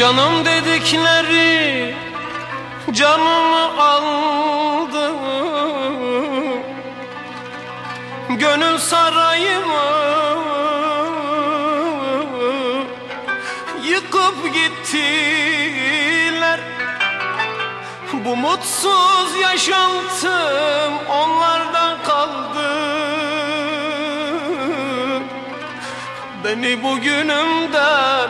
Canım dedikleri canımı aldı. Gönül sarayımı yıkıp gittiler. Bu mutsuz yaşantım onlardan kaldı. Beni bugünümden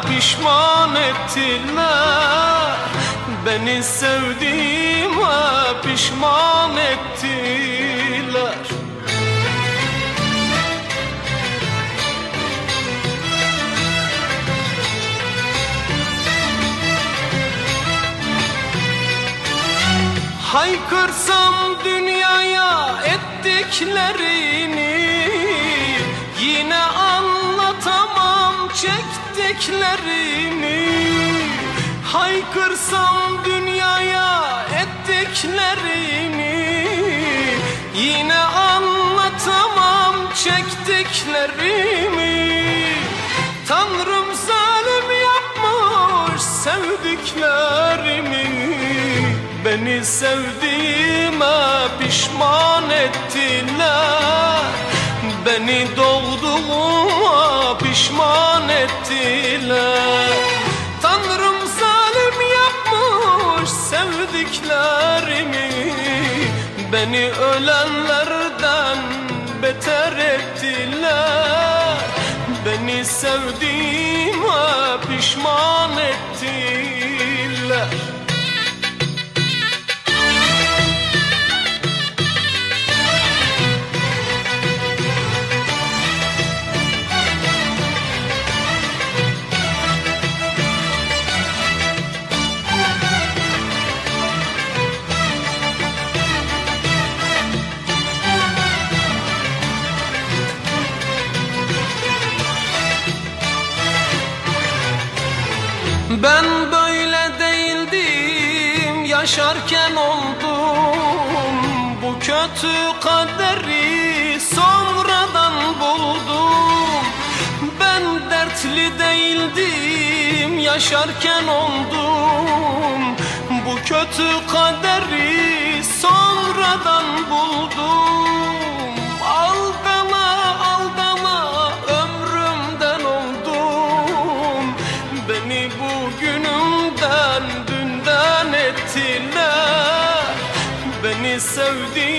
pişman ettiler Beni sevdiğime pişman ettiler. Haykırsam dünyaya ettiklerini Yine anlatamam çektiklerini Haykırsam dünyaya ettiklerini Yine anlatamam çektiklerimi. Tanrım zalim yapmış sevdiklerimi Beni sevdiğime pişman ettiler pişman ettiler Tanrım zalim yapmış sevdiklerimi. Beni ölenlerden beter ettiler. Beni sevdiğime pişman ettiler yaşarken oldum. Bu kötü kaderi sonradan buldum. Ben dertli değildim yaşarken oldum. Bu kötü kaderi sonradan buldum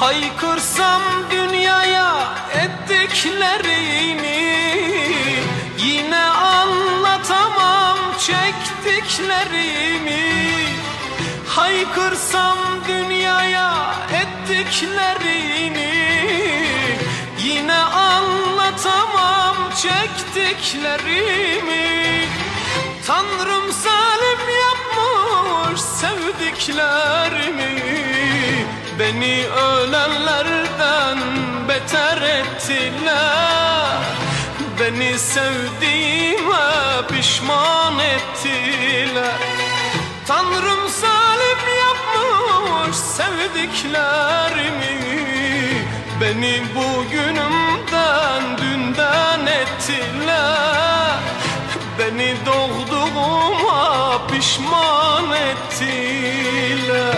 Haykırsam dünyaya ettiklerini Yine anlatamam çektiklerimi. Haykırsam dünyaya ettiklerini Yine anlatamam çektiklerimi. Tanrım zalim yapmış sevdiklerimi Beni ölenlerden beter ettiler. Beni sevdiğime pişman ettiler. Tanrım zalim yapmış sevdiklerimi. Beni bugünümden dünden ettiler. Beni doğduğuma pişman ettiler